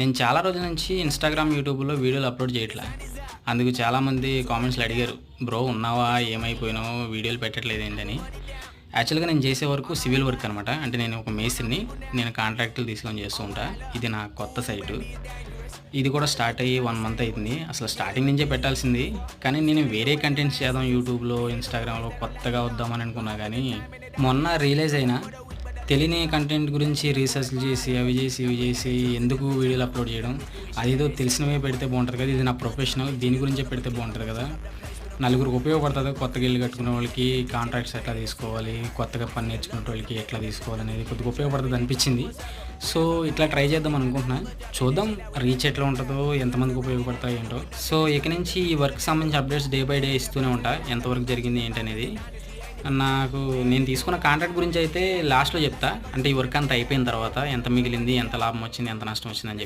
నేను చాలా రోజుల నుంచి ఇన్స్టాగ్రామ్ యూట్యూబ్లో వీడియోలు అప్లోడ్ చేయట్లా. అందుకు చాలామంది కామెంట్స్లో అడిగారు బ్రో ఉన్నావా? ఏమైపోయినావు? వీడియోలు పెట్టట్లేదు ఏంటని. యాక్చువల్గా నేను చేసే వరకు సివిల్ వర్క్ అనమాట అంటే నేను ఒక మేస్త్రిని నేను కాంట్రాక్టులు తీసుకొని చేస్తూ ఉంటా. ఇది నా కొత్త సైటు ఇది కూడా స్టార్ట్ అయ్యి వన్ మంత్ అయింది అసలు స్టార్టింగ్ నుంచే పెట్టాల్సింది. కానీ నేను వేరే కంటెంట్స్ చేద్దాం యూట్యూబ్లో ఇన్స్టాగ్రామ్లో కొత్తగా వద్దామని అనుకున్నా కానీ మొన్న రియలైజ్ అయినా తెలియని కంటెంట్ గురించి రీసెర్చ్ చేసి అవి చేసి ఇవి చేసి ఎందుకు వీడియోలు అప్లోడ్ చేయడం? అదేదో తెలిసినవే పెడితే బాగుంటుంది కదా ఇది నా ప్రొఫెషనల్ దీని గురించే పెడితే బాగుంటుంది కదా. నలుగురికి ఉపయోగపడుతుంది కొత్తగా ఇల్లు కట్టుకునే వాళ్ళకి కాంట్రాక్ట్స్ ఎట్లా తీసుకోవాలి కొత్తగా పని నేర్చుకునే వాళ్ళకి ఎట్లా తీసుకోవాలి అనేది కొద్దిగా ఉపయోగపడుతుంది అనిపించింది. సో ఇట్లా ట్రై చేద్దాం అనుకుంటున్నా. చూద్దాం రీచ్ ఎట్లా ఉంటుందో ఎంతమందికి ఉపయోగపడతాయి ఏంటో. సో ఇక నుంచి ఈ వర్క్ సంబంధించి అప్డేట్స్ డే బై డే ఇస్తూనే ఉంటా. ఎంతవరకు జరిగింది ఏంటనేది. నాకు నేను తీసుకున్న కాంట్రాక్ట్ గురించి అయితే లాస్ట్లో చెప్తా. అంటే ఈ వర్క్ అంతా అయిపోయిన తర్వాత ఎంత మిగిలింది ఎంత లాభం వచ్చింది ఎంత నష్టం వచ్చింది అని చెప్పి.